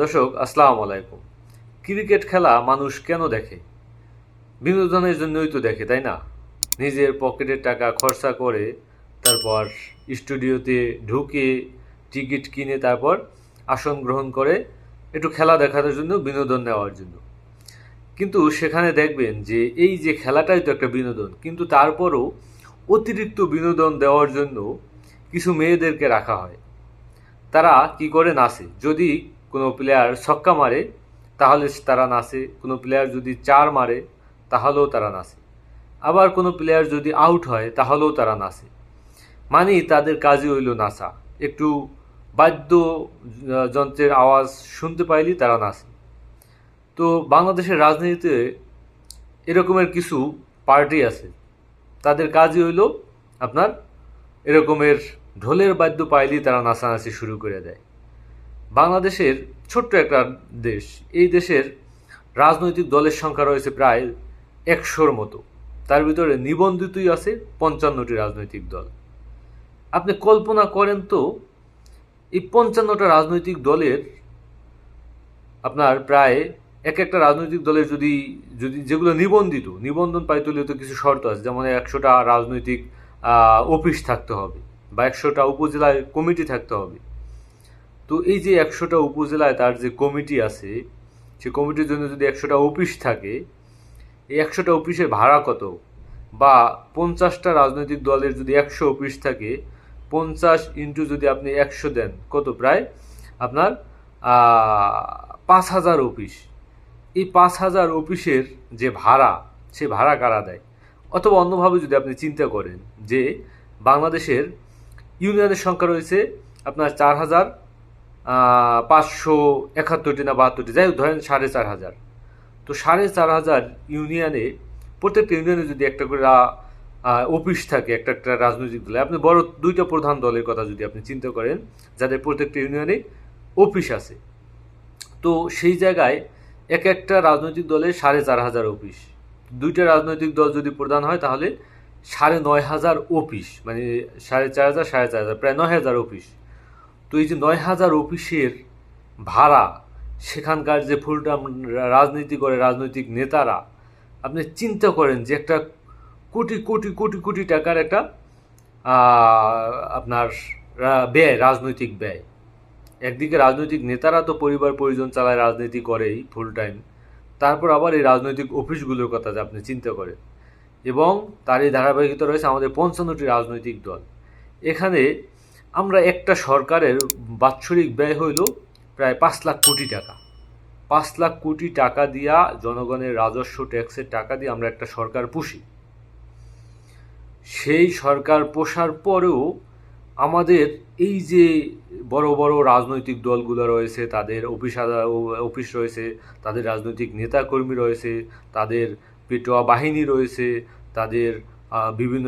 দর্শক, আসসালামু আলাইকুম। ক্রিকেট খেলা মানুষ কেন দেখে? বিনোদনের জন্যই তো দেখে, তাই না? নিজের পকেটের টাকা খরচা করে তারপর স্টুডিওতে ঢুকে টিকিট কিনে তারপর আসন গ্রহণ করে একটু খেলা দেখানোর জন্য, বিনোদন নেওয়ার জন্য। কিন্তু সেখানে দেখবেন যে এই যে খেলাটাই তো একটা বিনোদন, কিন্তু তারপরও অতিরিক্ত বিনোদন দেওয়ার জন্য কিছু মেয়েদেরকে রাখা হয়। তারা কি করে নাচে? যদি কোনো প্লেয়ার ছক্কা মারে, তাহলে তারা নাচে। কোনো প্লেয়ার যদি চার মারে, তাহলেও তারা নাচে। আবার কোনো প্লেয়ার যদি আউট হয়, তাহলেও তারা নাচে। মানে তাদের কাজই হইল নাচা। একটু বাদ্য যন্ত্রের আওয়াজ শুনতে পাইলেই তারা নাচে। তো বাংলাদেশের রাজনীতিতে এরকমের কিছু পার্টি আছে। তাদের কাজই হইল আপনার এরকমের ঢোলের বাদ্য পাইলেই তারা নাচানাচি শুরু করে দেয়। বাংলাদেশের ছোট্ট একটা দেশ। এই দেশের রাজনৈতিক দলের সংখ্যা রয়েছে প্রায় একশোর মতো। তার ভিতরে নিবন্ধিতই আছে পঞ্চান্নটি রাজনৈতিক দল। আপনি কল্পনা করেন তো, এই পঞ্চান্নটা রাজনৈতিক দলের আপনার প্রায় এক একটা রাজনৈতিক দলের যদি যদি যেগুলো নিবন্ধিত, নিবন্ধন পাইতে হলে তো কিছু শর্ত আছে। যেমন একশোটা রাজনৈতিক অফিস থাকতে হবে বা একশোটা উপজেলায় কমিটি থাকতে হবে। তো এই যে একশোটা উপজেলায় তার যে কমিটি আছে, সে কমিটির জন্য যদি একশোটা অফিস থাকে, এই একশোটা অফিসের ভাড়া কত? বা পঞ্চাশটা রাজনৈতিক দলের যদি একশো অফিস থাকে, পঞ্চাশ ইন্টু যদি আপনি একশো দেন, কত প্রায়? আপনার পাঁচ হাজার অফিস। এই পাঁচ হাজার অফিসের যে ভাড়া, সে ভাড়া কারা দেয়? অথবা অন্যভাবে যদি আপনি চিন্তা করেন যে বাংলাদেশের ইউনিয়নের সংখ্যা রয়েছে আপনার চার হাজার পাঁচশো একাত্তরটি না বাহাত্তরটি যাই ধরেন সাড়ে চার হাজার। তো সাড়ে চার হাজার ইউনিয়নে, প্রত্যেকটা ইউনিয়নে যদি একটা করে অফিস থাকে, একটা একটা রাজনৈতিক দলে, আপনি বড় দুইটা প্রধান দলের কথা যদি আপনি চিন্তা করেন, যাদের প্রত্যেকটা ইউনিয়নে অফিস আছে। তো সেই জায়গায় এক একটা রাজনৈতিক দলের সাড়ে চার হাজার অফিস। দুইটা রাজনৈতিক দল যদি প্রধান হয়, তাহলে সাড়ে নয় হাজার অফিস মানে সাড়ে চার হাজার, সাড়ে চার হাজার, প্রায় নয় হাজার অফিস। তো এই যে নয় হাজার অফিসের ভাড়া, সেখানকার যে ফুলটা রাজনীতি করে রাজনৈতিক নেতারা, আপনি চিন্তা করেন যে একটা কোটি কোটি কোটি কোটি টাকার একটা আপনার ব্যয়, রাজনৈতিক ব্যয়। একদিকে রাজনৈতিক নেতারা তো পরিবার, পরিজন চালায় রাজনীতি করেই ফুল টাইম তারপর আবার এই রাজনৈতিক অফিসগুলোর কথা যে আপনি চিন্তা করেন। এবং তার এই ধারাবাহিকতা রয়েছে আমাদের পঞ্চান্নটি রাজনৈতিক দল। এখানে আমরা একটা সরকারের বাৎসরিক ব্যয় হইল প্রায় পাঁচ লাখ কোটি টাকা। পাঁচ লাখ কোটি টাকা দিয়া জনগণের রাজস্ব ট্যাক্সের টাকা দিয়ে আমরা একটা সরকার পুষি। সেই সরকার পোষার পরেও আমাদের এই যে বড় বড় রাজনৈতিক দলগুলো রয়েছে, তাদের অফিস অফিস রয়েছে, তাদের রাজনৈতিক নেতাকর্মী রয়েছে, তাদের পেটোয়া বাহিনী রয়েছে, তাদের বিভিন্ন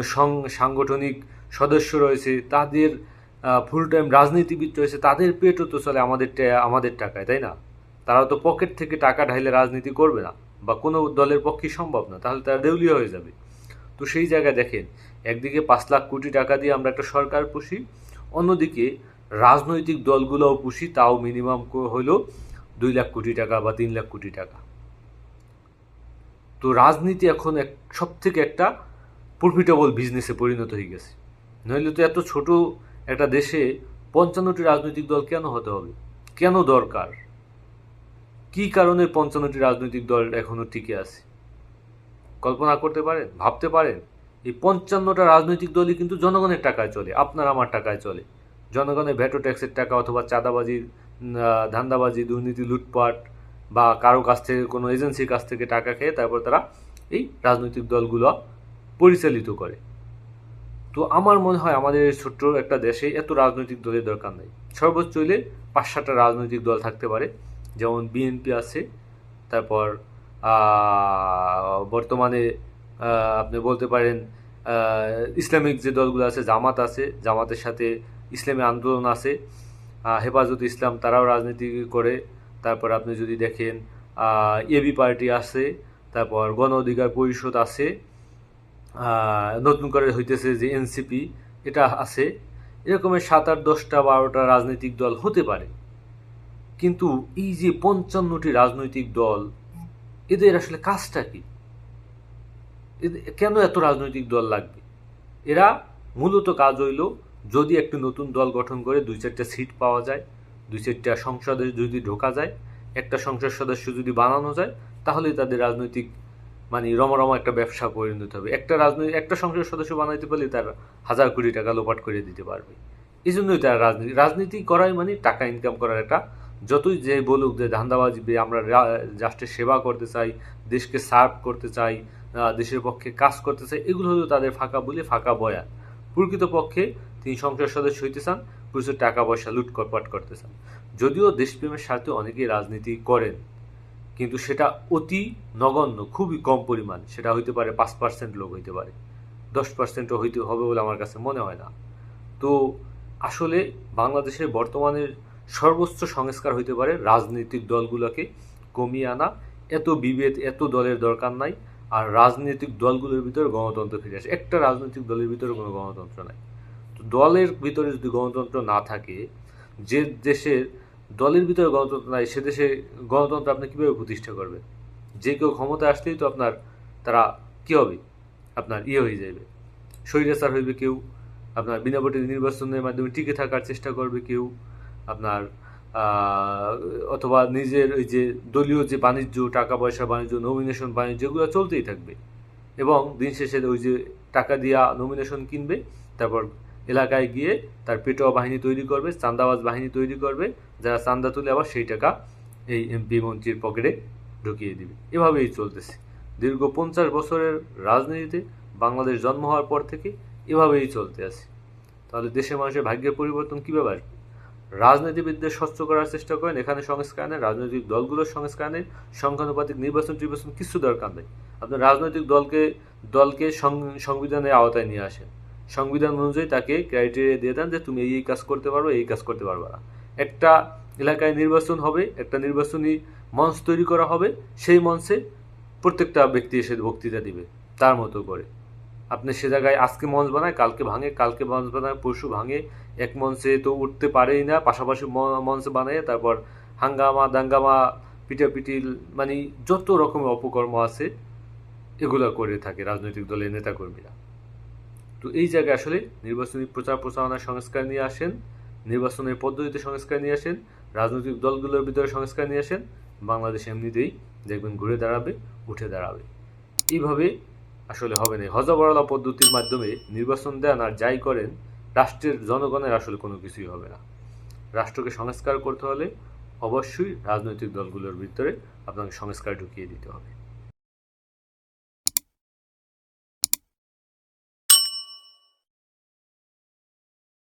সাংগঠনিক সদস্য রয়েছে, তাদের ফুল টাইম রাজনীতিবিদ রয়েছে, তাদের পেটও তো চলে আমাদের আমাদের টাকায়, তাই না? তারা তো পকেট থেকে টাকা ঢাইলে রাজনীতি করবে না, বা কোনো দলের পক্ষে সম্ভব না, তাহলে তারা দেউলিয়া হয়ে যাবে। তো সেই জায়গায় দেখেন, একদিকে পাঁচ লাখ কোটি টাকা দিয়ে আমরা একটা সরকার পুষি, অন্যদিকে রাজনৈতিক দলগুলোও পুষি, তাও মিনিমাম হলো দুই লাখ কোটি টাকা বা তিন লাখ কোটি টাকা। তো রাজনীতি এখন এক সব থেকে একটা প্রফিটেবল বিজনেসে পরিণত হয়ে গেছে। নইলে তো এত ছোট একটা দেশে পঞ্চান্নটি রাজনৈতিক দল কেন হতে হবে? কেন দরকার? কি কারণে পঞ্চান্নটি রাজনৈতিক দল এখনও টিকে আছে? কল্পনা করতে পারেন? ভাবতে পারেন? এই পঞ্চান্নটা রাজনৈতিক দলই কিন্তু জনগণের টাকায় চলে আপনার আমার টাকায় চলে। জনগণের ভ্যাটো ট্যাক্সের টাকা অথবা চাঁদাবাজি উম, আহ, ধান্দাবাজি দুর্নীতি লুটপাট বা কারও কাছ থেকে কোনো এজেন্সির কাছ থেকে টাকা খেয়ে তারপর তারা এই রাজনৈতিক দলগুলো পরিচালিত করে। তো আমার মনে হয় আমাদের ছোট্ট একটা দেশে এত রাজনৈতিক দলের দরকার নেই। সর্বোচ্চ হইলে পাঁচ সাতটা রাজনৈতিক দল থাকতে পারে। যেমন বিএনপি আছে, তারপর বর্তমানে আপনি বলতে পারেন ইসলামিক যে দলগুলো আছে, জামাত আছে, জামাতের সাথে ইসলামী আন্দোলন আছে হেফাজত ইসলাম, তারাও রাজনীতি করে। তারপর আপনি যদি দেখেন এবি পার্টি আছে, তারপর গণ অধিকার পরিষদ আছে নতুন করে হইতেছে যে এনসিপি, এটা আছে। এরকমের সাত আট, দশটা, বারোটা রাজনৈতিক দল হতে পারে। কিন্তু এই যে পঞ্চান্নটি রাজনৈতিক দল, এদের আসলে কাজটা কি? কেন এত রাজনৈতিক দল লাগবে? এরা মূলত কাজ হইল যদি একটি নতুন দল গঠন করে দুই চারটা সিট পাওয়া যায়, দুই চারটা সংসদে যদি ঢোকা যায়, একটা সংসদ সদস্য যদি বানানো যায় তাহলেই তাদের রাজনৈতিক মানে রমরমা একটা ব্যবসা পরিণত হবে। একটা রাজনৈতিক, একটা সংসদ সদস্য বানাইতে পারলে তার হাজার কোটি টাকা লোপাট করে দিতে পারবে। এই জন্যই তারা রাজনীতি রাজনীতি করাই মানে টাকা ইনকাম করার একটা, যতই যে বলুক যে ধান্দাবাজি আমরা রাষ্ট্রের সেবা করতে চাই, দেশকে সার্ভ করতে চাই দেশের পক্ষে কাজ করতে চাই, এগুলো হলো তাদের ফাঁকা বলে ফাঁকা বয়া প্রকৃতপক্ষে তিনি সংসদ সদস্য হইতে চান, প্রচুর টাকা পয়সা লুটপাট করতে চান। যদিও দেশপ্রেমের স্বার্থে অনেকেই রাজনীতি করেন। কিন্তু সেটা অতি নগণ্য, খুবই কম পরিমাণ। সেটা হইতে পারে পাঁচ পার্সেন্ট লোক হইতে পারে। দশ পার্সেন্টও হইতে হবে বলে আমার কাছে মনে হয় না। তো আসলে বাংলাদেশের বর্তমানের সর্বোচ্চ সংস্কার হইতে পারে রাজনৈতিক দলগুলোকে কমিয়ে আনা। এত বিভেদ, এত দলের দরকার নাই। আর রাজনৈতিক দলগুলোর ভিতরে গণতন্ত্র ফিরে আসে। একটা রাজনৈতিক দলের ভিতরে কোনো গণতন্ত্র নাই। তো দলের ভিতরে যদি গণতন্ত্র না থাকে, যে দেশের দলের ভিতরে গণতন্ত্র নাই, সে দেশে গণতন্ত্র আপনি কীভাবে প্রতিষ্ঠা করবেন? যে কেউ ক্ষমতা আসলেই তো আপনার, তারা কী হবে? আপনার ইয়ে হয়ে যাবে স্বৈরাচার হইবে কেউ, আপনার বিনা ভোটে নির্বাচনের মাধ্যমে টিকে থাকার চেষ্টা করবে কেউ, আপনার অথবা নিজের ওই যে দলীয় যে বাণিজ্য, টাকা পয়সা বাণিজ্য নমিনেশন বাণিজ্য, এগুলো চলতেই থাকবে। এবং দিন শেষে ওই যে টাকা দিয়া নমিনেশন কিনবে, তারপর এলাকায় গিয়ে তার পেটোয়া বাহিনী তৈরি করবে, চান্দাবাজ বাহিনী তৈরি করবে, যারা চান্দা তুলে আবার সেই টাকা এই এমপি মন্ত্রীর পকেটে ঢুকিয়ে দিবে। এভাবেই চলতেছে। দীর্ঘ পঞ্চাশ বছরের রাজনীতিতে বাংলাদেশ জন্ম হওয়ার পর থেকে এভাবেই চলতে আছে। তাহলে দেশের মানুষের ভাগ্যের পরিবর্তন কীভাবে আসবে? রাজনীতিবিদদের স্বচ্ছ করার চেষ্টা করেন, এখানে সংস্কার নেই রাজনৈতিক দলগুলোর সংস্কার নেই সংখ্যানুপাতিক নির্বাচন টির্বাচন কিছু দরকার নেই। আপনার রাজনৈতিক দলকে দলকে সংবিধানের আওতায় নিয়ে আসেন। সংবিধান অনুযায়ী তাকে ক্রাইটেরিয়া দিয়ে দেন যে তুমি এই কাজ করতে পারো এই কাজ করতে পারবে না। একটা এলাকায় নির্বাচন হবে, একটা নির্বাচনী মঞ্চ তৈরি করা হবে, সেই মঞ্চে প্রত্যেকটা ব্যক্তি এসে বক্তৃতা দিবে, তার মতো করে। আপনি সে জায়গায় আজকে মঞ্চ বানায়, কালকে ভাঙে, কালকে মঞ্চ বানায়, পরশু ভাঙে, এক মঞ্চে তো উঠতে পারেই না, পাশাপাশি মঞ্চ বানায়, তারপর হাঙ্গামা, দাঙ্গামা, পিটাপিটি মানে যত রকমের অপকর্ম আছে, এগুলো করে থাকে রাজনৈতিক দলের নেতাকর্মীরা। তো এই জায়গায় আসলে নির্বাচনী প্রচার প্রচারণার সংস্কার নিয়ে আসেন, নির্বাচনের পদ্ধতিতে সংস্কার নিয়ে আসেন, রাজনৈতিক দলগুলোর ভিতরে সংস্কার নিয়ে আসেন, বাংলাদেশ এমনিতেই দেখবেন ঘুরে দাঁড়াবে, উঠে দাঁড়াবে। এইভাবে আসলে হবে না। হজবরলা পদ্ধতির মাধ্যমে নির্বাচন দেন আর যাই করেন, রাষ্ট্রের জনগণের আসলে কোনো কিছুই হবে না। রাষ্ট্রকে সংস্কার করতে হলে অবশ্যই রাজনৈতিক দলগুলোর ভিতরে আপনাকে সংস্কার ঢুকিয়ে দিতে হবে।